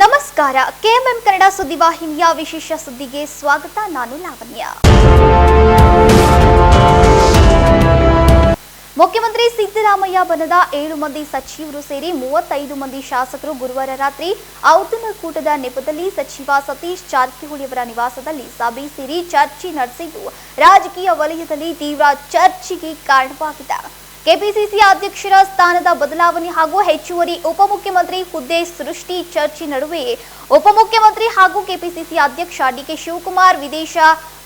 ನಮಸ್ಕಾರ. ಕೆಎಂಎಂ ಕನ್ನಡ ಸುದ್ದಿವಾಹಿನಿಯ ವಿಶೇಷ ಸುದ್ದಿಗೆ ಸ್ವಾಗತ. ನಾನು ಲಾವಣ್ಯ. ಮುಖ್ಯಮಂತ್ರಿ ಸಿದ್ದರಾಮಯ್ಯ ಬನದ ಏಳು ಮಂದಿ ಸಚಿವರು ಸೇರಿ ಮೂವತ್ತೈದು ಮಂದಿ ಶಾಸಕರು ಗುರುವಾರ ರಾತ್ರಿ ಔತಣಕೂಟದ ನೆಪದಲ್ಲಿ ಸಚಿವ ಸತೀಶ್ ಜಾರಕಿಹೊಳಿ ಅವರ ನಿವಾಸದಲ್ಲಿ ಸಭೆ ಸೇರಿ ಚರ್ಚೆ ನಡೆಸಿದ್ದು ರಾಜಕೀಯ ವಲಯದಲ್ಲಿ ತೀವ್ರ ಚರ್ಚೆಗೆ ಕಾರಣವಾಗಿದೆ ಕೆಪಿಸಿಸಿ ಅಧ್ಯಕ್ಷರ ಸ್ಥಾನದ ಬದಲಾವಣೆ ಹಾಗೂ ಹೆಚ್ಚುವರಿ ಉಪಮುಖ್ಯಮಂತ್ರಿ ಹುದ್ದೆ ಸೃಷ್ಟಿ ಚರ್ಚೆ ನಡುವೆ ಉಪಮುಖ್ಯಮಂತ್ರಿ ಹಾಗೂ ಕೆಪಿಸಿಸಿ ಅಧ್ಯಕ್ಷ ಡಿಕೆ ಶಿವಕುಮಾರ್ ವಿದೇಶ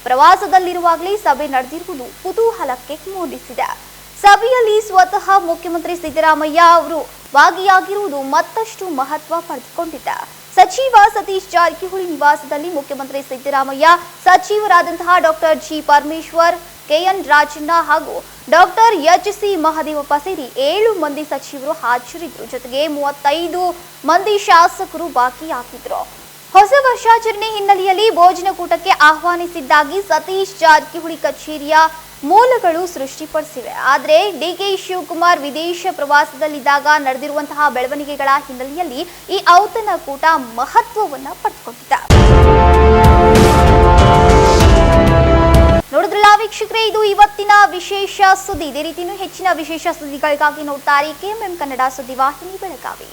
ಪ್ರವಾಸದಲ್ಲಿರುವಾಗಲೇ ಸಭೆ ನಡೆದಿರುವುದು ಕುತೂಹಲಕ್ಕೆ ಮೂಡಿಸಿದೆ ಸಭೆಯಲ್ಲಿ ಸ್ವತಃ ಮುಖ್ಯಮಂತ್ರಿ ಸಿದ್ದರಾಮಯ್ಯ ಅವರು ಭಾಗಿಯಾಗಿರುವುದು ಮತ್ತಷ್ಟು ಮಹತ್ವ ಪಡೆದುಕೊಂಡಿದೆ. ಸಚಿವ ಸತೀಶ್ ಜಾರಕಿಹೊಳಿ ನಿವಾಸದಲ್ಲಿ ಮುಖ್ಯಮಂತ್ರಿ Siddaramaiah, ಸಚಿವರಾದಂತಹ doctor G Parameshwar KN Rajanna ಹಾಗೂ ಡಾಕ್ಟರ್ ಎಚ್ ಸಿ ಮಹದೇವಪ್ಪ ಸೇರಿ ಏಳು ಮಂದಿ ಸಚಿವರು ಹಾಜರಿದ್ದರು. ಜೊತೆಗೆ ಮೂವತ್ತೈದು ಮಂದಿ ಶಾಸಕರು ಭಾಗಿಯಾಗಿದ್ರು ಹೊಸ ವರ್ಷಾಚರಣೆ ಹಿನ್ನೆಲೆಯಲ್ಲಿ ಭೋಜನಕೂಟಕ್ಕೆ ಆಹ್ವಾನಿಸಿದ್ದಾಗಿ ಸತೀಶ್ ಜಾರಕಿಹೊಳಿ ಕಚೇರಿಯ ಮೂಲಗಳು ಸೃಷ್ಟಿಪಡಿಸಿವೆ. ಆದರೆ ಡಿಕೆ ಶಿವಕುಮಾರ್ ವಿದೇಶ ಪ್ರವಾಸದಲ್ಲಿದ್ದಾಗ ನಡೆದಿರುವಂತಹ ಬೆಳವಣಿಗೆಗಳ ಹಿನ್ನೆಲೆಯಲ್ಲಿ ಈ ಔತಣಕೂಟ ಮಹತ್ವವನ್ನು ಪಡೆದುಕೊಂಡಿದೆ. ವೀಕ್ಷಕರೇ, ಇದು ಇವತ್ತಿನ ವಿಶೇಷ ಸುದ್ದಿ. ಇದೇ ರೀತಿಯೂ ಹೆಚ್ಚಿನ ವಿಶೇಷ ಸುದ್ದಿಗಳಿಗಾಗಿ ನೋಡ್ತಾರೆ ಕೆಎಂಎಂ ಕನ್ನಡ ಸುದ್ದಿವಾಹಿನಿ ಬೆಳಗಾವಿ